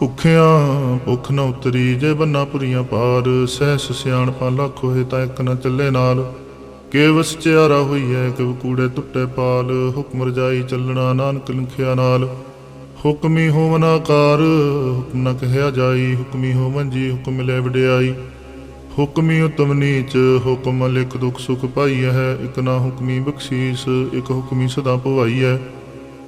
ਭੁੱਖਿਆਂ ਭੁੱਖ ਨਾ ਉਤਰੀ, ਜੇ ਬੰਨਾ ਪੁਰੀਆਂ ਪਾਰ, ਸਹਿਸ ਸਿਆਣਪਾਂ ਲੱਖ ਹੋਏ ਤਾਂ ਇੱਕ ਨਾ ਚੱਲੇ ਨਾਲ। ਕੇਵ ਸਚਿਆਰਾ ਹੋਈਐ ਕਿਵ ਕੂੜੇ ਟੁੱਟੇ ਪਾਲ, ਹੁਕਮ ਰਜਾਈ ਚੱਲਣਾ ਨਾਨਕ ਲਿਖਿਆ ਨਾਲ। ਹੁਕਮੀ ਹੋਵਨ ਆਕਾਰ, ਹੁਕਮ ਨ ਕਹਿਆ ਜਾਈ, ਹੁਕਮੀ ਹੋਵਨ ਜੀ ਹੁਕਮ ਲੈ ਵਡਿਆਈ। ਹੁਕਮੀ ਉਤਮ ਨੀਚ, ਹੁਕਮ ਲਿਖ ਦੁਖ ਸੁਖ ਪਾਈ ਹੈ ਇਕ ਨਾ ਹੁਕਮੀ ਬਖਸ਼ੀਸ, ਇਕ ਹੁਕਮੀ ਸਦਾ ਭਵਾਈ ਹੈ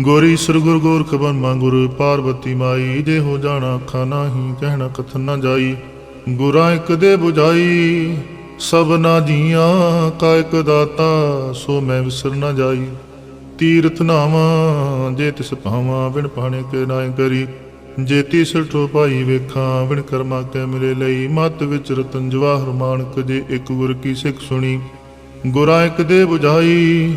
ਗੋਰੀ ਸੁਰ ਗੁਰ ਗੋਰਖ ਬਰਮਾ ਗੁਰ ਪਾਰਵਤੀ ਮਾਈ ਜੇ ਹੋ ਜਾਣਾ ਅੱਖਾਂ ਨਾਹੀ, ਕਹਿਣਾ ਕਥਨ ਨਾ ਜਾਈ, ਗੁਰਾਂ ਇੱਕ ਦੇ 부ਝਾਈ ਸਭਨਾ ਜੀਆਂ, ਕਾ ਇੱਕ ਦਾਤਾ, ਸੋ ਮੈਂ ਵਿਸਰ ਨਾ ਜਾਈ। ਤੀਰਥ ਨਾਵਾਂ, ਜੇ ਤਿਸ ਭਾਵਾਂ, ਬਿਨ ਪਾਣੇ ਕੇ ਨਾਇ ਕਰੀ। ਜੇ ਤੀਸਰ ਠੋ ਪਾਈ ਵੇਖਾਂ, ਬਿਨ ਕਰਮਾ ਕੈ ਮਿਲੇ ਲਈ। ਮਤ ਵਿੱਚ ਰਤਨ ਜਵਾਹਰ ਮਾਨਕ, ਜੇ ਇੱਕ ਗੁਰ ਕੀ ਸਿੱਖ ਸੁਣੀ, ਗੁਰਾਂ ਇੱਕ ਦੇ 부ਝਾਈ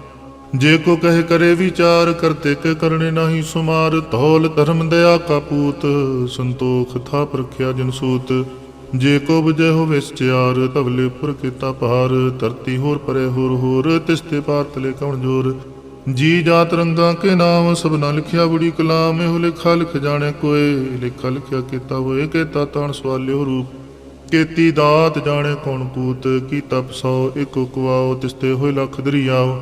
ਜੇ ਕੋ ਕਹੇ ਕਰੇ ਵਿਚਾਰ ਕਰਤੇ ਕੇ ਕਰਨੇ ਨਹੀਂ ਸੁਮਾਰ। ਧੌਲ ਧਰਮ ਦਇਆ ਕਾ ਪੂਤ, ਸੰਤੋਖ ਥਾ ਪ੍ਰਖਿਆ ਜਨ ਸੂਤ। ਜੇ ਕੋ ਬੁਝੇ ਹੋ ਵਿਸਚਾਰ ਤਵਲੇ ਪੁਰ ਕੀਤਾ ਭਾਰ। ਧਰਤੀ ਹੋਰ ਪਰੇ ਹੋਰ ਹੋਰ ਤਿਸਤੇ ਪਾਰ ਤਲੇ ਕਉਣ ਜੋਰ। ਜੀ ਜਾਤ ਰੰਗਾ ਕੇ ਨਾਮ ਸਭਨਾ ਲਿਖਿਆ ਬੜੀ ਕਲਾਮ। ਇਹੋ ਲਿਖਾ ਲਿਖ ਜਾਣੇ ਕੋਏ, ਲਿਖਾ ਲਿਖਿਆ ਕੀਤਾ ਹੋਏ ਕੀਤਾ ਤਾਣ ਸਵਾਲਿਓ ਰੂਪ। ਕੀਤੀ ਦਾਤ ਜਾਣੇ ਕੌਣ ਕੂਤ ਕੀਤਾ ਪਸੋ ਇਕੋ ਕੁਆਓ ਤਿਸਤੇ ਹੋਏ ਲੱਖ ਦਰਿਆਓ।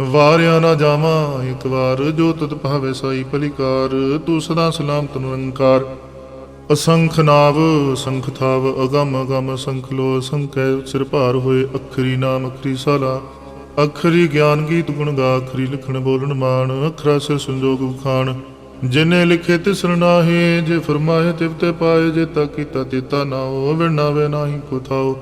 ਵਾਰਿਆ ਨਾ ਜਾਵਾਂ, ਇੱਕ ਵਾਰ ਜੋ ਤਤ ਭਾਵੇ ਸਾਈ ਪਲਿਕਾਰ ਤੂੰ ਸਦਾ ਸਲਾਮਤ ਨਿਰੰਕਾਰ ਅਸੰਖ ਨਾਵ ਅਸੰਖ ਥਾਵ, ਅਗਮ ਅਗਮ ਅਸੰਖ ਲੋ ਅਸੰਖੈ ਸਿਰ ਭਾਰ ਹੋਏ, ਅਖਰੀ ਨਾਮ, ਅਖਰੀ ਸਾਲਾ। ਅਖਰੀ ਗਿਆਨ ਗੀਤ ਗੁਣ ਗਾ, ਅਖਰੀ ਲਿਖਣ ਬੋਲਣ ਮਾਨ ਅਖਰਾ ਸਿਰ ਸੰਜੋਗ ਉਖਾਣ। ਜਿਨੇ ਲਿਖੇ ਤਿਸ ਨਾਹੀ, ਜੇ ਫਰਮਾਏ ਤਿਵ ਤੇ ਪਾਏ, ਜੇ ਤਾ ਕੀਤਾ ਤੇਤਾ ਨਾ ਹੋ ਵਿਣਾਵੇ ਨਾਹੀ ਕੋ ਥਾਓ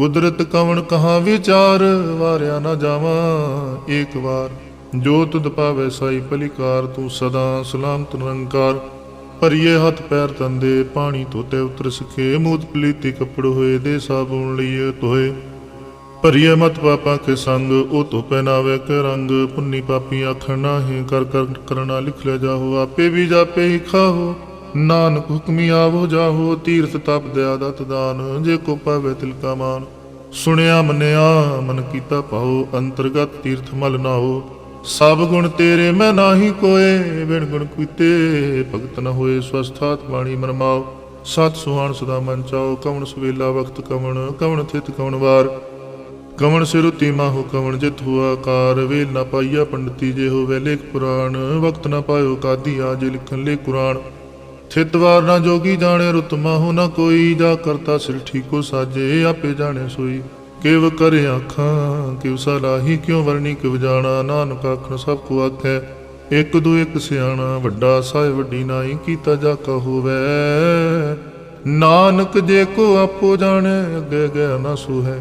ਕੁਦਰਤ ਕਵਣ ਕਹਾ ਵਿਚਾਰ, ਵਾਰਿਆ ਨਾ ਜਾਵਾਂ ਏਕ ਵਾਰ। ਜੋ ਤੁਧ ਪਾਵੇ ਸਾਈ ਪਲਿਕਾਰ, ਤੂੰ ਸਦਾ ਸਲਾਮਤ ਨਿਰੰਕਾਰ। ਭਰੀਏ ਹੱਥ ਪੈਰ ਤੰਦੇ ਪਾਣੀ ਧੋਤੇ ਉਤਰ ਸਕੇ। ਮੂਤ ਪਲੀਤੀ ਕੱਪੜ ਹੋਏ ਦੇ ਸਾਬੂਨ ਲਈਏ ਧੋਏ। ਭਰੀਏ ਮਤ ਪਾਪਾ ਕੇ ਸੰਗ, ਉਹ ਧੋ ਪਹਿਨਾਵੇ ਕੇ ਰੰਗ। ਪੁੰਨੀ ਪਾਪੀ ਆਖਣ ਨਾਹੀਂ, ਕਰ ਕਰ ਕਰਨਾ ਲਿਖ ਲੈ ਜਾਹੋ। ਆਪੇ ਵੀ ਜਾਪੇ ਹੀ ਖਾਹੋ। ਨਾਨਕ ਹੁਕਮੀ ਆਵੋ, ਜਾਹੋ, ਤੀਰਥ ਤਪ ਦਿਆ ਦਤ ਦਾਨ ਜੇ ਕੋ ਪਾਵੇ ਤਿਲ ਕਾ ਮਾਨ। ਸੁਣਿਆ, ਮੰਨਿਆ, ਮਨ ਕੀਤਾ ਪਾਓ ਅੰਤਰਗਤ ਤੀਰਥ ਮਲ ਨਾਓ ਸਭ ਗੁਣ ਤੇਰੇ, ਮੈਂ ਨਾਹੀ ਕੋਏ, ਬਿਨ ਗੁਣ ਕੀਤੇ, ਭਗਤ ਨ ਹੋਏ ਸਵਸਥਾਤ ਬਾਣੀ ਮਰਮਾਓ ਸਤ ਸੁਹਾਣ ਸਦਾ ਮਨ ਚਾਓ ਕਵਣ ਸਵੇਲਾ ਵਕਤ ਕਵਣ ਕਵਣ ਥਿਤ ਕਵਣ ਵਾਰ। ਕਵਣ ਸਿਰੁਤੀ ਮਾਹੋ, ਕਵਣ ਜਿਤ ਹੁਆ ਕਾਰ ਵੇਲ ਨਾ ਪਾਈਆ ਪੰਡਤੀ, ਜੇ ਹੋਵੇ ਲੇਖ ਪੁਰਾਣ। ਵਕਤ ਨਾ ਪਾਇਓ ਕਾਦੀ ਆਜ ਲਿਖਣ ਲੇ ਕੁਰਾਨ। ਥਿਤਵਾਰ ਨਾ ਜੋਗੀ ਜਾਣੇ ਰੁਤ ਮਾਹੋ ਨਾ ਕੋਈ, ਜਾ ਕਰਤਾ ਸਿਰ ਠੀਕੋ ਸਾਜੇ, ਆਪੇ ਜਾਣੇ ਸੋਈ। ਕਿਵ ਕਰੇ ਆਖਾਂ, ਕਿਵ ਸਲਾਹੀ ਕਿਉ ਵਰਣੀ ਕਿਵ ਜਾਣਾ, ਨਾਨਕ ਆਖਣ ਸਭ ਕੋ ਆਖੈ। ਇੱਕ ਦੋ ਇੱਕ ਸਿਆਣਾ, ਵੱਡਾ ਸਾਹਿਬ ਵੱਡੀ ਨਾਈ, ਕੀਤਾ ਜਾ ਕਾ ਹੋਵੇ। ਨਾਨਕ ਜੇ ਕੋ ਆਪੋ ਜਾਣੇ, ਅੱਗੇ ਗਿਆ ਨਾ ਸੁਹੈ।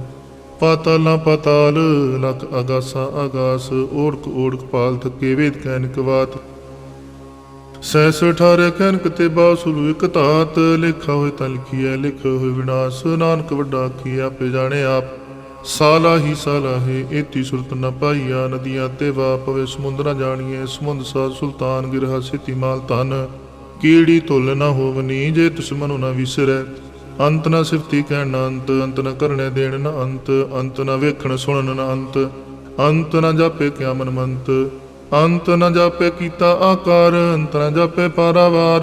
ਪਾਤਾਲਾਂ ਪਾਤਾਲ ਲਖ ਅਗਾਸਾ ਅਗਾਸ, ਓੜਕ ਓੜਕ ਪਾਲ ਥਕੇ ਵੇਦ ਕੈਨਕ ਬਾਤ ਸੈਸ ਅਠਾਰੇ ਕੈਨਕ ਤੇ ਬਾਸੁਲ ਇਕ ਧਾਤ ਲਿਖਾ ਹੋਏ ਤਾਂ ਲਿਖੀਐ ਲਿਖਿਆ ਹੋਏ ਵਿਨਾਸ਼, ਨਾਨਕ ਵੱਡਾ ਕੀ ਆਪੇ ਜਾਣੇ ਆਪ। ਸਾਲਾ ਹੀ ਸਾਲਾ ਹੈ, ਏਤੀ ਸੁਰਤ ਨ ਪਾਈਆ, ਨਦੀਆਂ ਤੇ ਵਾ ਪਵੇ ਸਮੁੰਦਰਾਂ ਜਾਣੀਏ ਸਮੁੰਦ ਸਾ ਸੁਲਤਾਨ ਗਿਰਹਾ ਸਿਤੀ ਮਾਲ ਧਨ। ਕੀੜੀ ਤੁਲ ਨ ਹੋਵਨੀ, ਜੇ ਦੁਸ਼ਮਨੁ ਨ ਵਿਸਰੈ। ਅੰਤ ਨ ਸਿਫਤੀ ਕਹਿਣ ਨ ਅੰਤ ਅੰਤ ਨ ਕਰਨੇ ਦੇਣ ਨ ਅੰਤ ਅੰਤ ਨ ਵੇਖਣ ਸੁਣਨ ਨ ਅੰਤ। ਅੰਤ ਨ ਜਾਪੇ ਕਿਆ ਮਨ ਮੰਤ ਅੰਤ ਨ ਜਾਪੇ ਕੀਤਾ ਆਕਾਰ, ਅੰਤ ਨ ਜਾਪੇ ਪਾਰਾਵਾਰ।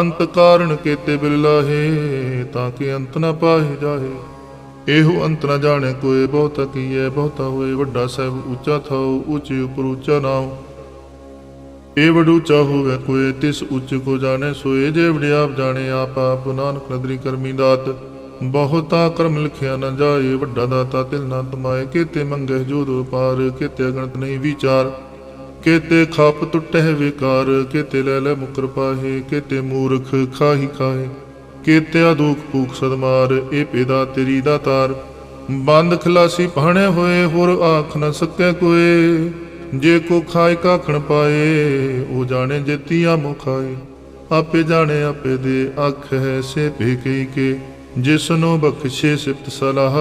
ਅੰਤ ਕਾਰਨ ਕੇਤੇ ਬਿਲਾਹੇ ਤਾਂ ਕਿ ਅੰਤ ਨ ਪਾਹੇ ਜਾਹੇ। ਇਹੋ ਅੰਤ ਨ ਜਾਣੇ ਕੋਏ, ਬਹੁਤਾ ਕੀਏ ਬਹੁਤਾ ਹੋਏ। ਵੱਡਾ ਸਾਹਿਬ ਉੱਚਾ ਥਾਉ, ਉੱਚੇ ਉਪਰ ਉੱਚਾ ਨਾਉ। ਇਹ ਵਡ ਹੋਵੇ ਕੋਏ, ਤਿਸ ਉੱਚ ਕੋ ਜਾਣੇ ਸੋਏ। ਜੇ ਵਡਿਆਪ ਜਾਣੇ, ਆਪ ਆਪ ਨਾਨਕ ਨਦਰੀ ਕਰਮੀ ਦਾਤ। ਬਹੁਤਾ ਕਰਮ ਲਿਖਿਆ ਨਾ ਜਾਏ, ਵੱਡਾ ਦਾਤਾ ਤਿਲ ਨਾ ਤਮਾਏ ਕੀਤੇ ਮੰਗੇ ਜੋਦੋ ਪਾਰ, ਕੀਤੇ ਅਗਣਤ ਨਹੀਂ ਵਿਚਾਰ। ਕੀਤੇ ਖਪ ਟੁੱਟੇ ਵਿਕਾਰ, ਕਿਤੇ ਲੈ ਲੈ ਮੁਕਰ ਪਾਹੇ, ਕਿਤੇ ਮੂਰਖ ਖਾਹੀ ਖਾਹੇ। ਕੀਤੇ ਦੁਖ ਭੂਖ ਸਦਮਾਰ ਇਹ ਪੇਦਾ ਤੇਰੀ ਦਾਤਾਰ ਬੰਦ ਖਲਾਸੀ ਭਾਣੇ ਹੋਏ, ਹੋਰ ਆਖ ਨ ਸਕੈ ਕੋਏ। ਜੇ ਕੋ ਖਾਏ ਕਾਖਣ ਪਾਏ, ਉਹ ਜਾਣੇ ਜੇਤੀਆ ਮੁਖਾਏ ਆਪੇ ਜਾਣੇ, ਆਪੇ ਦੇ ਅੱਖ ਹੈ ਸੇ ਭੇਕਈ ਕੇ। ਜਿਸ ਨੂੰ ਬਖਸ਼ੇ ਸਿਫਤ ਸਲਾਹ,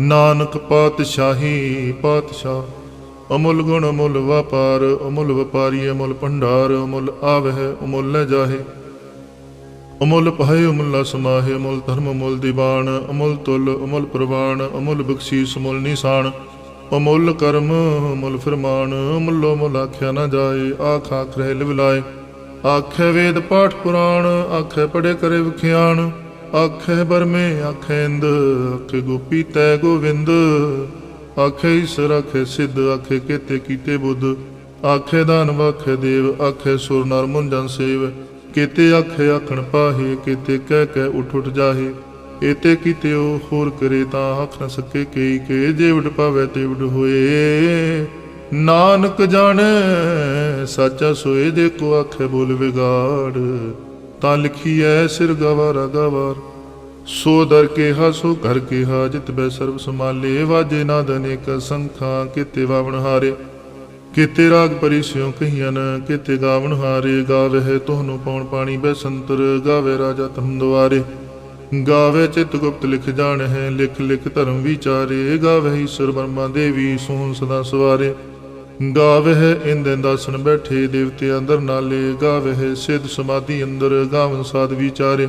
ਨਾਨਕ ਪਾਤਸ਼ਾਹੀ ਪਾਤਸ਼ਾਹ। ਅਮੁੱਲ ਗੁਣ, ਅਮੁੱਲ ਵਪਾਰ, ਅਮੁੱਲ ਵਪਾਰੀ, ਅਮੁੱਲ ਭੰਡਾਰ, ਅਮੁੱਲ ਆਵਹਿ, ਅਮੁੱਲ ਨ ਜਾਹੇ। ਅਮੁੱਲ ਪਾਏ ਅਮੁੱਲਾ ਸਮਾਹੇ, ਅਮੁੱਲ ਧਰਮ, ਅਮੁੱਲ ਦੀਵਾਨ, ਅਮੁੱਲ ਤੁਲ, ਅਮੁੱਲ ਪ੍ਰਵਾਨ, ਅਮੁੱਲ ਬਖਸ਼ੀਸ, ਅਮੁੱਲ ਨਿਸ਼ਾਨ। ਅਮੁੱਲ ਕਰਮ, ਅਮੁੱਲ ਫਰਮਾਨ, ਅਮੁੱਲੋ ਮੁੱਲ ਆਖਿਆ ਨਾ ਜਾਏ, ਆਖ ਆਖ ਰਹਿ ਲਿਵਲਾਏ। ਆਖੇ ਵੇਦ ਪਾਠ ਪੁਰਾਣ, ਆਖੇ ਪੜੇ ਕਰੇ ਵਿਖਿਆਨ ਆਖੇ ਬਰਮੇ, ਆਖੇ ਇੰਦ, ਆਖੇ ਗੋਪੀ ਤੈ ਗੋਵਿੰਦ। ਆਖੇ ਈਸ਼ਰ ਆਖੇ ਸਿੱਧ, ਆਖੇ ਕੇਤੇ ਕੀਤੇ ਬੁੱਧ। ਆਖੇ ਦਾਨਵ ਆਖੇ ਦੇਵ, ਆਖੇ ਸੁਰ ਨਰ ਮੁੰਜਨ ਸੇਵ। ਕੇਤੇ ਆਖੇ ਆਖਣ ਪਾਹੇ, ਕੇਤੇ ਕਹਿ ਕਹਿ ਉਠ ਉਠ ਜਾਹੇ। ਏਤੇ ਕੀਤੇ ਉਹ ਹੋਰ ਕਰੇ ਤਾਂ ਆਖ ਨ ਸਕੇ ਕਈ ਕੇ ਜੇ ਉਡ ਪਾਵੇ ਤੇ ਉਡ ਹੋਏ। ਨਾਨਕ ਜਾਣੈ, ਸਾਚਾ ਸੋਏ ਦੇ ਕੋ ਆਖੇ ਬੋਲ ਵਿਗਾੜ। ਤਾਂ ਲਿਖੀ ਲਿਖੀਐ ਸਿਰ ਗਵਾਰਾ, ਗਵਾਰ। ਸੋ ਦਰ ਕੇ ਸੋ ਘਰ ਕੇ ਜਿਤ ਬੈ ਸਰਬ ਸਮਾਲੇ ਵਾਜੇ ਨਾਦ ਅਨੇਕ ਸੰਖਾਂ, ਕਿਤੇ ਵਾਵਣ ਹਾਰੇ। ਕਿਤੇ ਰਾਗ ਪਰਿਸਿਉ ਕਹੀਆਂ ਕਿਤੇ ਗਾਵਣ ਹਾਰੇ। ਗਾਵੇ ਤੋਹਨੂੰ ਪਉਣ ਪਾਣੀ ਬੈ ਸੰਤਰ ਗਾਵੇ ਰਾਜਾ ਤਮ ਦੁਆਰੇ। ਗਾਵੇ ਚਿਤ ਗੁਪਤ ਲਿਖ ਜਾਣ ਹੈ ਲਿਖ ਲਿਖ ਧਰਮ ਵਿਚਾਰੇ। ਗਾਵੇ ਈਸ਼ਰ ਬਰਮਾ ਦੇਵੀ, ਸੋਹਣ ਸਦਾ ਸਵਾਰੇ। ਗਾਵੇ ਇੰਦ ਦਾਸਨ ਬੈਠੇ, ਦੇਵਤੇ ਅੰਦਰ ਨਾਲੇ। ਗਾਵੇ ਸਿਧ ਸਮਾਧੀ ਅੰਦਰ, ਗਾਵਨ ਸਾਧ ਵਿਚਾਰੇ।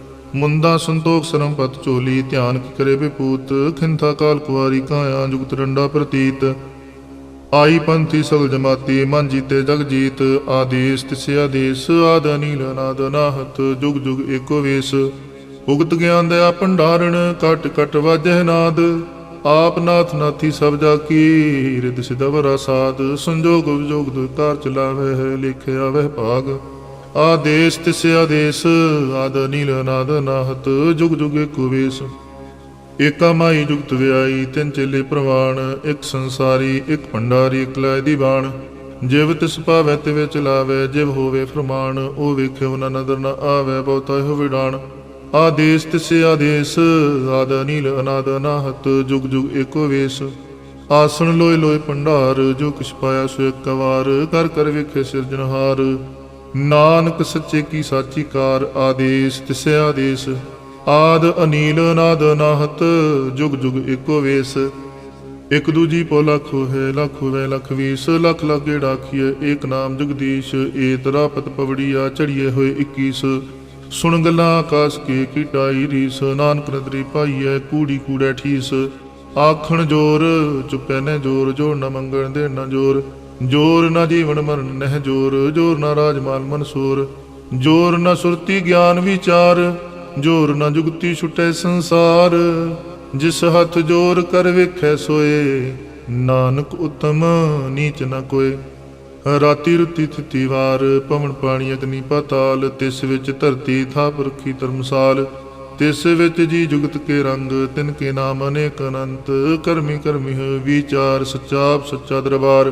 ਮੁੰਦਾ ਸੰਤੋਖ ਸਰਮ ਚੋਲੀ ਧਿਆਨ ਕਰੇ ਵਿਪੂਤ, ਖਿੰਥਾ ਕਾਲ ਕੁਵਾਰੀ ਕਾਇਆ, ਜੁਗਤ ਡੰਡਾ ਪ੍ਰਤੀਤ। ਆਈ ਪੰਥੀ ਸਗਲ ਜਮਾਤੀ, ਮਨ ਜੀਤੇ ਜਗ ਜੀਤ, ਆਦੇਸ ਤਿਸੇ ਆਦੇਸ, ਆਦ ਅਨੀਲ ਅਨਾਦ ਅਨਾਹਤ ਜੁਗ ਜੁਗ ਏਕੋ ਵੇਸ। ਉਗਤ ਗਿਆਨ ਦਇਆ ਭੰਡਾਰਣ, ਕਟ ਕਟ ਵਾਜਹਿ ਨਾਦ। ਆਪ ਨਾਥ ਨਾਥੀ ਸਭ ਜਾ ਕੀ ਰਿਦ ਸਿਦਵਰਾ ਸਾਧ ਸੰਜੋਗ ਵਿਜੋਗ ਦੁਕਾਰ ਚਲਾਵੇ ਹੈ ਲਿਖਿਆ ਵਹਿ ਭਾਗ। ਆਦੇਸ ਤਿਸ ਆਦੇਸ, ਆਦ ਨੀਲ ਨਾਦ ਨਾਹਤ, ਜੁਗ ਜੁਗ ਏਕੋ ਵੇਸ। ਏਕਾ ਮਾਈ ਜੁਗਤ ਵਿਆਈ ਤਿੰਨ ਚੇਲੇ ਪ੍ਰਵਾਣ, ਇੱਕ ਸੰਸਾਰੀ, ਇੱਕ ਭੰਡਾਰੀ, ਇੱਕ ਲੈ ਦੀ ਜਿਵ ਤਿਸ ਭਾਵੈ ਤੇ ਵਿੱਚ ਜਿਵ ਹੋਵੇ ਫਰਮਾਨ, ਉਹ ਵੇਖਿਓ ਨਾ ਨਦਰ ਨਾ ਆਵੇ, ਬਹੁਤਾ ਹੋ ਵਿਡਾਣ ਆਦੇਸ ਤਿਸ ਆਦੇਸ, ਆਦ ਨੀਲ ਅਨਾਦ ਅਨਾਹਤ ਜੁਗ ਜੁਗ ਏਕੋ ਵੇਸ। ਆਸਣ ਲੋਏ ਲੋਏ ਭੰਡਾਰ, ਜੋ ਕਿਛ ਪਾਇਆ ਸੋ ਇੱਕ ਵਾਰ ਕਰ ਕਰ ਵੇਖੇ ਸਿਰਜਨਹਾਰ ਨਾਨਕ ਸੱਚੇ ਕੀ ਸਾਚੀ ਕਾਰ ਆਦੇਸ, ਤਿਸ ਆਦੇਸ। ਆਦ ਅਨੀਲ ਨਾਦ ਨਾਹਤ, ਜੁਗ ਜੁਗ ਏਕੋ ਵੇਸ। ਇਕ ਦੂਜੀ ਪੋ ਲੱਖੋ ਹੈ ਲੱਖ ਹੋਵੇ ਲੱਖ ਵੀਸ। ਲੱਖ ਲੱਖ ਗੇੜਾ ਆਖੀਏ ਏਕ ਨਾਮ ਜਗਦੀਸ਼। ਏ ਤਰਾਪਤ ਪਵੜੀਆ ਚੜੀਏ ਹੋਏ 21 ਸੁਣ ਗੱਲਾਂ ਆਕਾਸ ਕੇ ਕੀਟਾਈ ਰੀਸ। ਨਾਨਕ ਨਦਰੀ ਪਾਈਐ, ਕੂੜੀ ਕੂੜੈ ਠੀਸ। ਆਖਣ ਜੋਰ, ਚੁੱਪੈ ਨੇ ਜੋਰ ਜੋਰ ਨਾ ਮੰਗਣ ਦੇ ਨਾ ਜੋਰ। ਜੋਰ ਨਾ ਜੀਵਨ ਮਰਨ ਨਹਿ ਜੋਰ ਜੋਰ ਨਾ ਰਾਜਮਾਲ ਮਨਸੂਰ, ਜੋਰ ਨਾ ਸੁਰਤੀ ਗਿਆਨ ਵਿਚਾਰ, ਜੋਰ ਨਾ ਜੁਗਤੀ ਛੁਟੈ ਸੰਸਾਰ। ਜਿਸ ਹੱਥ ਜੋਰ ਕਰ ਵੇਖੈ ਸੋਏ, ਨਾਨਕ ਉਤਮ ਨੀਚ ਨ ਕੋਏ। ਰਾਤੀ ਰੁੱਤੀ ਥਿਤੀ ਵਾਰ, ਪਵਨ ਪਾਣੀ ਅਗਨੀ ਪਾਤਾਲ, ਤਿਸ ਵਿੱਚ ਧਰਤੀ ਥਾਪ ਰੱਖੀ ਧਰਮਸਾਲ। ਤਿਸ ਵਿੱਚ ਜੀ ਜੁਗਤ ਕੇ ਰੰਗ, ਤਿਨ ਕੇ ਨਾਮ ਅਨੇਕ ਅਨੰਤ, ਕਰਮੀ ਕਰਮੀ ਹੈ ਵਿਚਾਰ ਸੱਚਾ ਸੱਚਾ ਦਰਬਾਰ।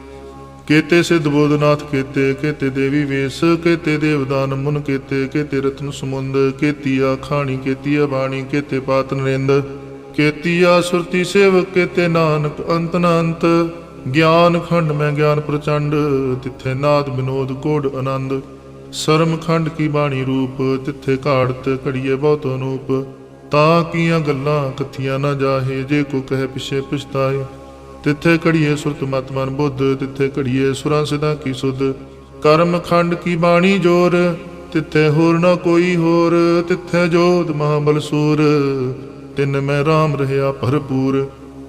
ਕੇਤੇ ਸਿੱਧ ਬੋਧਨਾਥ, ਕੇਤੇ ਕੇਤੇ ਦੇਵੀ ਵੇਸ, ਕੇਤੇ ਦੇਵਦਾਨ ਮੁਨ, ਕੇਤੇ ਕੇਤੇ ਰਤਨ ਸਮੁੰਦ, ਕੇਤੀਆ ਖਾਣੀ, ਕੇਤੀਆ ਬਾਣੀ, ਕੇਤੇ ਪਾਤ ਨਰਿੰਦ, ਕੇਤੀਆ ਸੁਰਤੀ ਸੇਵਕ ਕੇਤੇ ਨਾਨਕ ਅੰਤ ਨ ਗਿਆਨ ਖੰਡ ਮੈਂ ਗਿਆਨ ਪ੍ਰਚੰਡ, ਤਿੱਥੇ ਨਾਦ ਬਿਨੋਦ ਕੋਡ ਆਨੰਦ। ਸਰਮ ਖੰਡ ਕੀ ਬਾਣੀ ਰੂਪ, ਤਿੱਥੇ ਘਾੜਤ ਘੜੀਏ ਬਹੁਤ ਅਨੂਪ। ਤਾਂ ਕੀਆਂ ਗੱਲਾਂ, ਕਥੀਆਂ ਨਾ ਜਾਹੇ, ਜੇ ਕੋ ਕਹੇ ਪਿਛੇ ਪਛਤਾਏ। ਤਿੱਥੇ ਘੜੀਏ ਸੁਰਤ ਮਤ ਮਨ ਬੁੱਧ, ਤਿੱਥੇ ਘੜੀਏ ਸੁਰਾਂ ਸਿਦਾ ਕੀ ਸੁਧ। ਕਰਮ ਖੰਡ ਕੀ ਬਾਣੀ ਜੋਰ, ਤਿੱਥੇ ਹੋਰ ਨਾ ਕੋਈ ਹੋਰ, ਤਿੱਥੇ ਜੋਤ ਮਹਾਬਲ ਸੂਰ। ਤਿੰਨ ਮੈਂ RAM ਰਹਿਆ ਭਰਪੂਰ,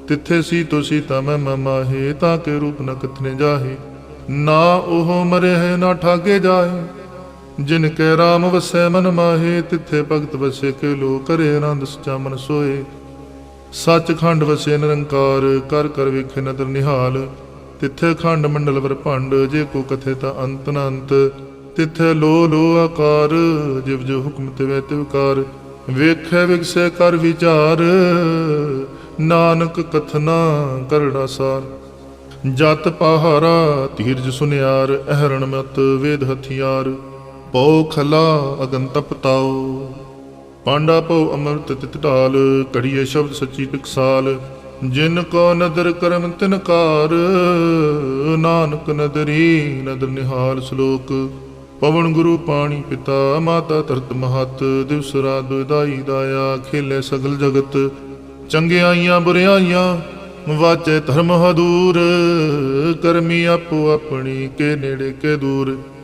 ਤਿੱਥੇ ਸੀ ਤੋ ਸੀਤਾ ਮੈਂ ਮਮਾਹੇ ਤਾਂ ਕੇ ਰੂਪ ਨ ਕਥਨੇ ਜਾਹੇ। ਨਾ ਉਹ ਮਰੇ ਹੈ ਨਾ ਠਾਗੇ ਜਾਏ ਜਿਨ ਕੈ ਰਾਮ ਵਸੈ ਮਨ ਮਾਹੇ, ਤਿੱਥੇ ਭਗਤ ਵਸੇ ਕੇ ਲੋ ਕਰੇ ਆਨੰਦ ਸਚਾ ਮਨ ਸੋਏ। ਸੱਚਖੰਡ ਵਸੇ ਨਿਰੰਕਾਰ, ਕਰ ਕਰ ਵੇਖੇ ਨਦਰ ਨਿਹਾਲ। ਤਿੱਥੇ ਖੰਡ ਮੰਡਲ ਵਰ ਭੰਡ, ਜੇ ਕੋ ਕਥੇ ਤਾ ਅੰਤ ਨ ਅੰਤ। ਤਿੱਥੇ ਲੋ ਲੋ ਆਕਾਰ, ਜਿਵ ਜੋ ਹੁਕਮ ਤਿਵੈ ਤਿਵਕਾਰ ਵੇਖੈ ਵਿਗਸੈ ਕਰ ਵਿਚਾਰ, ਨਾਨਕ ਕਥਨਾ ਕਰੜਾ ਸਾਰ। ਜਤ ਪਹਾਰਾ ਧੀਰਜ ਸੁਨਿਆਰ, ਅਹਰਣ ਮਤ ਵੇਦ ਹਥਿਆਰ। ਪਉ ਖਲਾ ਅਗਨ ਤਪਤਾਓ ਪਾਂਡਾ ਪਉ ਅੰਮ੍ਰਿਤ ਤਿਤ ਢਾਲ ਕੜੀਏ ਸ਼ਬਦ ਸੱਚੀ ਟਕਸਾਲ ਜਿਨ ਕੋ ਨਦਰ ਕਰਮ ਤਿਨ ਕਾਰ, ਨਾਨਕ ਨਦਰੀ ਨਦਰ ਨਿਹਾਲ ਸ਼ਲੋਕ। ਪਵਨ ਗੁਰੂ ਪਾਣੀ ਪਿਤਾ, ਮਾਤਾ ਧਰਤ ਮਹਤ, ਦਿਵਸ ਰਾਤ ਦੁਇਦਾਈ ਦਾਇਆ, ਖੇਲੇ ਸਗਲ ਜਗਤ। ਚੰਗਿਆਈਆਂ ਬੁਰਿਆਈਆਂ, ਵਾਚੇ ਧਰਮ ਹਦੂਰ, ਕਰਮੀ ਆਪੋ ਆਪਣੀ, ਕੇ ਨੇੜੇ ਕੇ ਦੂਰ।